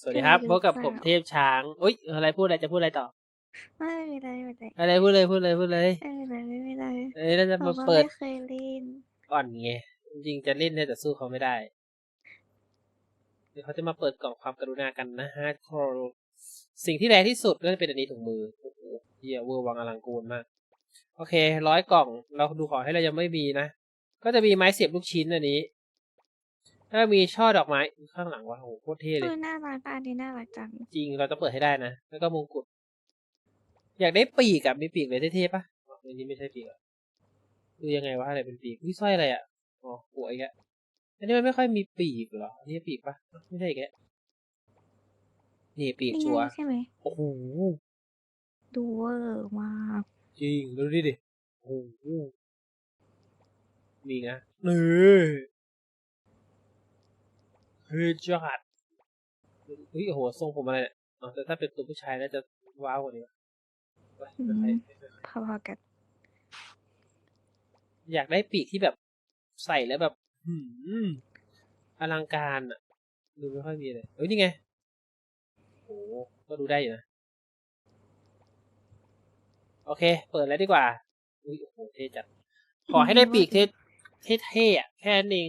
สวัสดีครับเจอพบกับหรือผมเปล่าเทพช้างอุ้ยอะไรพูดอะไรจะพูดอะไรต่อ ไม่มีอะไรไม่มีอะไรอะไรพูดเลยพูดเลยพูดเลยไม่มีอะไรไม่มีอะไรเอ้ยเราจะบมาอกว่าเปิดไม่เคยเล่นอ่อนไงจริงๆจะเล่นได้แต่สู้เขาไม่ได้เดี๋ยวเขาจะมาเปิดกล่องความกรุณากันนะฮะครสิ่งที่แรงที่สุดก็จะเป็นอันนี้ถุงมือโอ้โหเฮียเวอร์วังอลังกูลมาก โอเคร้อยกล่อง เราดูของให้เรายังไม่มีนะ ก็จะมีไม้เสียบลูกชิ้นอันนี้ แล้วมีช่อดอกไม้ข้างหลังว่ะโอ้โหโคตรเท่เลเอย อน่ารักป้าอันนี้น่ารักจัง จริงเราจะเปิดให้ได้นะ แล้วก็มงกุฎอยากได้ปีกอะมีปีกเลยเท่ๆปะอ๋ออันนี้ไม่ใช่ปีกอะดูยังไงวะอะไรเป็นปีกวิสร้อยอะไรอะอ๋อหัวอีกอะอันนี้มันไม่ค่อยมีปีกเหรออันนี่ปีกปะไม่ใช่อีกแล้วนี่ปีกนี่ชัวร์ไงใช่ไหม โอ้โหดูเวอร์มากจริงดูดิดิโอ้โหมีอีกนะเออเฮ้ยจัดเฮ้ยโอ้โหทรงผมอะไรเนี่ยอ๋อแต่ถ้าเป็นตัวผู้ชายน่าจะว้าวกว่านี้วะเว้ยไม่ค่อยไม่ค่อยพอๆกัน อยากได้ปีกที่แบบใส่แล้วแบบหืมอลังการอะ ดูไม่ค่อยมีเลยเอ้ยนี่ไงโอ้ก็ดูได้อยู่นะ โอเค เปิดแล้วดีกว่าอุ้ยโอ้โหเท่จัด ขอให้ได้ปีกเท่เท่ๆอะ แค่นั้นเอง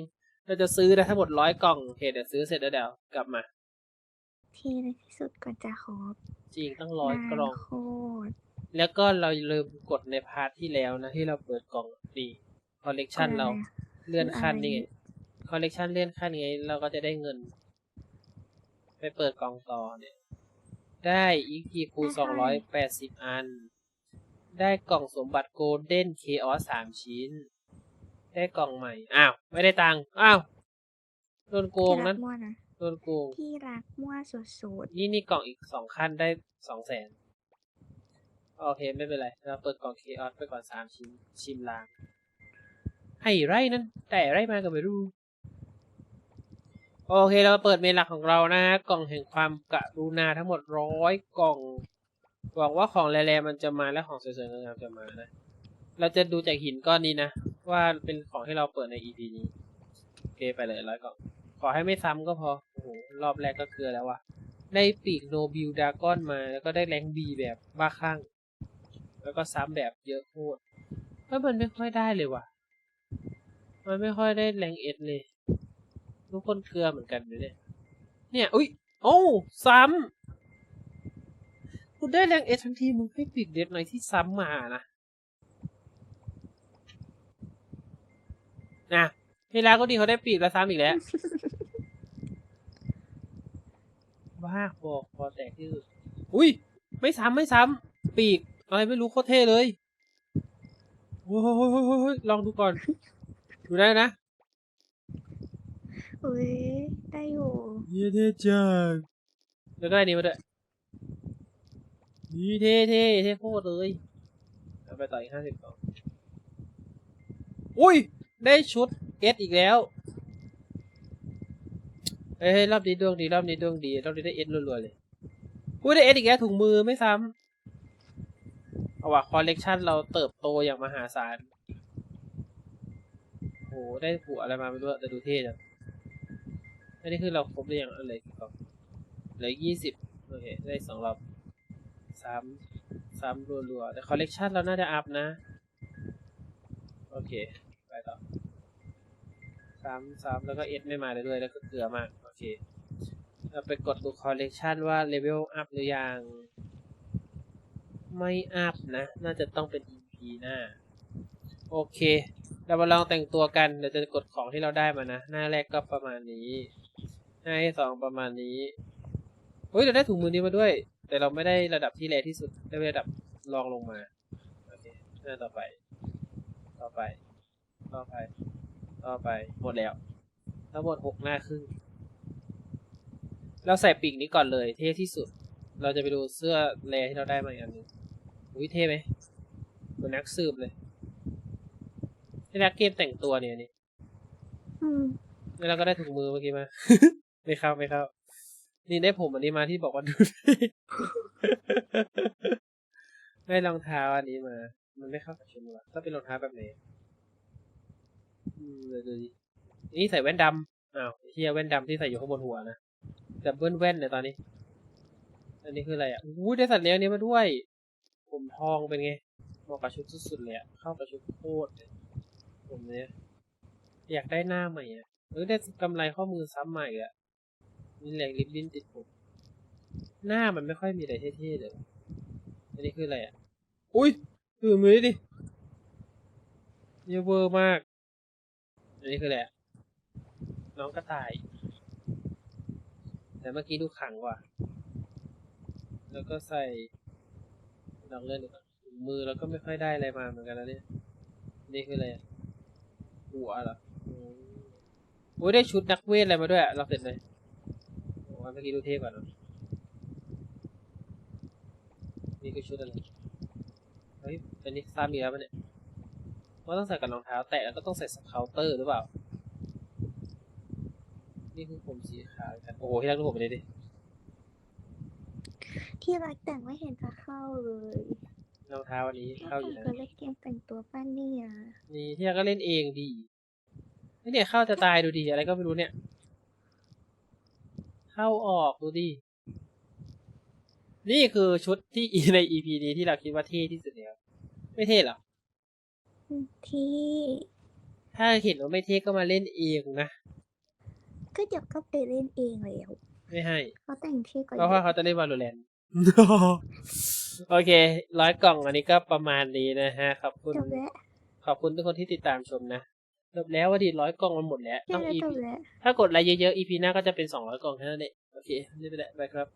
เราจะซื้อนะทั้งหมดร้อยกล่องโอเคเดี๋ยวซื้อเสร็จแล้วเดี๋ยวกลับมา ที่ในที่สุดก็จะครบจริงต้องร้อยกล่องนานโคตรแล้วก็เราลืมกดในพาร์ทที่แล้วนะ ที่เราเปิดกล่องดีคอลเลกชันเราเลื่อนขั้นนี่ไงคอลเลกชันเลื่อนขั้นไงเราก็จะได้เงิน ไปเปิดกล่องต่อเนี่ย ได้อีกกี่คูสองร้อยแปดสิบอัน ได้กล่องสมบัติโกลเด้นเคออสสามชิ้น ได้กล่องใหม่ อ้าว ไม่ได้ตังค์ อ้าว โดนโกงที่รันั้กนมั่วนะโดนโกง ที่รักมั่วสุดนี่นี่กล่องอีกสองขั้นได้สองแสน โอเคไม่เป็นไร เราเปิดกล่องเคออสไปก่อนสามชิ้น ชิมลางให้ไรนั้น แต่ไรมาก็ไม่รู้ โอเคเรามาเปิดเมนหลักของเรานะกล่องแห่งความกรุณาทั้งหมดร้อยกล่อง หวังว่าของแร่ๆมันจะมาและของสวยๆงามๆจะมานะ เราจะดูจากหินก้อนนี้นะ ว่าเป็นของที่เราเปิดใน EP นี้โอเคไปเลยร้อยกล่องขอให้ไม่ซ้ำก็พอ โอ้โห รอบแรกก็เกลือแล้วว่ะได้ปีกโนบิลดากอนมา แล้วก็ได้แรงบีแบบบ้าคลั่ง แล้วก็ซ้ำแบบเยอะโคตรเฮ้ยมันไม่ค่อยได้เลยว่ะ มันไม่ค่อยได้แรงเอสเลย ทุกคนเกลือเหมือนกันเลยเนี่ย เนี่ย อุ้ย โอ้ซ้ำคุณได้แรงเอสทั้งทีมึงให้ปีกเด็ดหน่อยที่ซ้ำมานะ นะเวลาก็ดีเขาได้ปีกแล้วซ้ำอีกแล้วบ้าบอกพอแตกที่สุดอุ้ย ไม่ซ้ำไม่ซ้ำปีก อะไรไม่รู้โคตรเท่เลยโอ้ยลองดูก่อน ดูได้นะๆอุ้ยได้อยู่เท่เท่จังแล้วก็อันนี้มาด้วยนี่เท่เท่เท่โคตรเลยเอาไปต่ออีกห้าสิบสองอุ้ย ได้ชุดเอสอีกแล้ว เอ้ยรอบนี้ดวงดีรอบนี้ดวงดีรอบนี้ได้เอสรัวๆเลยอุ้ยได้เอสอีกแล้วถุงมือไม่ซ้ำเอาว่ะคอลเลกชันเราเติบโตอย่างมหาศาลโหได้ผัวอะไรมาไม่รู้อะแต่ดูเท่จังอันนี้คือเราครบหรือยังอะไรกี่กล่องเหลือยี่สิบโอเคได้สองรอบซ้ำซ้ำรัวๆแต่คอลเลกชันเราน่าจะอัพนะ โอเค ซ้ำซ้ำแล้วก็เอสไม่มาเลยด้วยแล้วก็เกลือมากโอเคเราไปกดดูคอลเลกชันว่าเลเวลอัพหรือยัง ไม่อัพนะ น่าจะต้องเป็น EP หน้า โอเค เรามาลองแต่งตัวกัน เดี๋ยวจะกดของที่เราได้มานะ หน้าแรกก็ประมาณนี้ หน้าที่สองประมาณนี้เฮ้ย เราได้ถุงมือนี้มาด้วย แต่เราไม่ได้ระดับที่แรงที่สุด ได้ระดับรองลงมา โอเค หน้าต่อไป ต่อไป ต่อไป ต่อไปหมดแล้วทั้งหมดหกหน้าครึ่ง เราใส่ปีกนี้ก่อนเลยเท่ที่สุด เราจะไปดูเสื้อแรที่เราได้มาอีกอันหนึงอุ้ยเท่ไหมเหมือนนักสืบเลยที่นักเกมแต่งตัวเนี่ยนี่อืมแล้วเราก็ได้ถุงมือเมื่อกี้มา ไม่เข้าไม่เข้า นี่ได้ผมอันนี้มาที่บอกว่าดูได้รองเท้าอันนี้มา มันไม่เข้ากับชุดว่ะต้องเป็นรองเท้าแบบไหนอืมเดี๋ยวดูดินี่ใส่แว่นดำอ้าวเฮียแว่นดำที่ใส่อยู่ข้างบนหัวนะดับเบิลแว่นเนี่ยตอนนี้ อันนี้คืออะไรอะอู้ได้สัตว์เลี้ยงนี้มาด้วย ผมทองเป็นไงเหมาะกับชุดสุดๆเลยอะเข้ากับชุดโคตรเลยผมเนี้ยอยากได้หน้าใหม่อะเออได้กำไรข้อมือซ้ำใหม่อะมีแหลกลิบลิ้นติดผมหน้ามันไม่ค่อยมีอะไรเท่ๆเลย อันนี้คืออะไรอะ อุ้ยถือมือดิเยอะเวอร์มาก อันนี้คืออะไรอะน้องกระต่าย แต่เมื่อกี้ดูขังกว่า แล้วก็ใส่ลองเล่นดูก่อมือแล้วก็ไม่ค่อยได้อะไรมาเหมือนกันแล้วเนี่ย นี่คืออะไรหัวเหรอโอ้ยได้ชุดนักเวทอะไรมาด้วย เราเสร็จเลยโอ้ยเมื่อกี้ดูเท่กว่าเนอะนี่คือชุดอะไร เฮ้ยอันนี้ซ้ำอีกแล้วปะเนี่ย ว่าต้องใส่กับรองเท้า แตะแล้วก็ต้องใส่สเคาน์เตอร์หรือเปล่า นี่คือผมสีขาวกันโอ้โหที่รักดูผมไปเลยดิ ที่รักแต่งไม่เห็นจะเข้าเลยรองเท้าอันนี้เข้าอยู่แต่นะก็เล่นเกมแต่งตัวป้าเนี่ยนี่ที่รักก็เล่นเองดีเฮ้ยเนี่ยเข้าจะตายดูดีอะไรก็ไม่รู้เนี่ย เข้าออกดูดินี่คือชุดที่ใน EP นี้ที่เราคิดว่าเท่ที่สุดแล้วไม่เท่หรออืม ที่ถ้าเห็นว่าไม่เท่ก็มาเล่นเองนะ ก็เดี๋ยวก็ไปเล่นเองแล้วไม่ให้เขาแต่งเท่กว่าเพราะว่าเขาจะเล่นวาโลแรนโอเคร้อยกล่องอันนี้ก็ประมาณนี้นะฮะขอบคุณจบแล้วขอบคุณทุกคนที่ติดตามชมนะจบแล้วว่าดีร้อยกล่องมันหมดแล้วจต้อบงแล้ว EP จบแล้วถ้ากดไลค์เยอะๆ EP หน้าก็จะเป็นสองร้อยกล่องแค่นั้นเองโอเคนี่ไปแหละไปครับ